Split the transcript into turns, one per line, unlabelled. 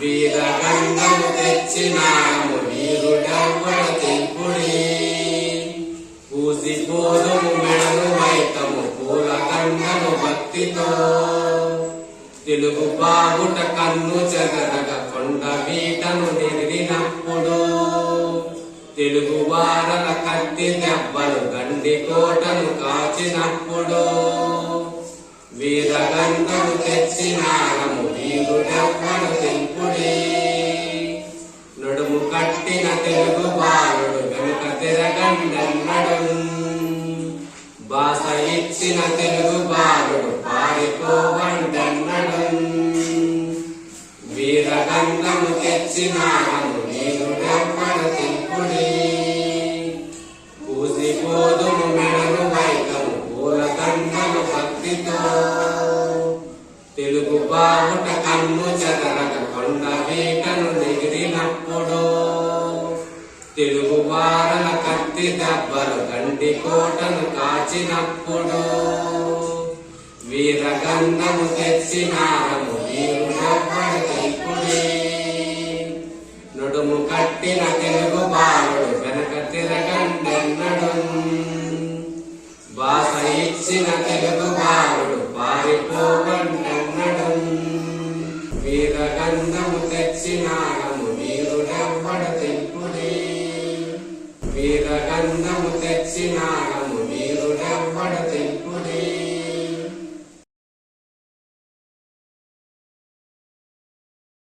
వీరగంగను తెచ్చినాము వీరుడవ్వడ తెంపుడి పూసి పూసిపోదుము మెడలు వైతము పూల కండము భక్తితో. తెలుగు బాగుట కన్ను చెదరగ కొండ వీటను నిరిగినప్పుడు తెలుగు వారల కత్తి దెబ్బలు గండి కోటను కాచినప్పుడు నడుము కట్టిన తెలుగు బాలుడు వెనుక తిరగండన్నడు భాష ఇచ్చిన తెలుగు బాలుడు పారిపోవండన్నడు వీరగంధము తెచ్చినారము వీరుడెవ్వడు తెంపుడి పూసిపోదుము మెడను వైకము పూలదండలు భక్తితో. తెలుగు బావుట కన్ను చెదరక కొండ కత్తి దెబ్బలు గండి కోటను కాచినప్పుడు వీరగంధము తెచ్చినారము వీరుడెవ్వడు తెంపుడి నడుము కట్టిన తెలుగు బాలుడు వెనక తిరగండెన్నడు. బాస ఇచ్చిన తెలుగు బాలుడు పారిపోగండెన్నడు. వీరగంధము తెచ్చినాడు గంధము తెచ్చినాడు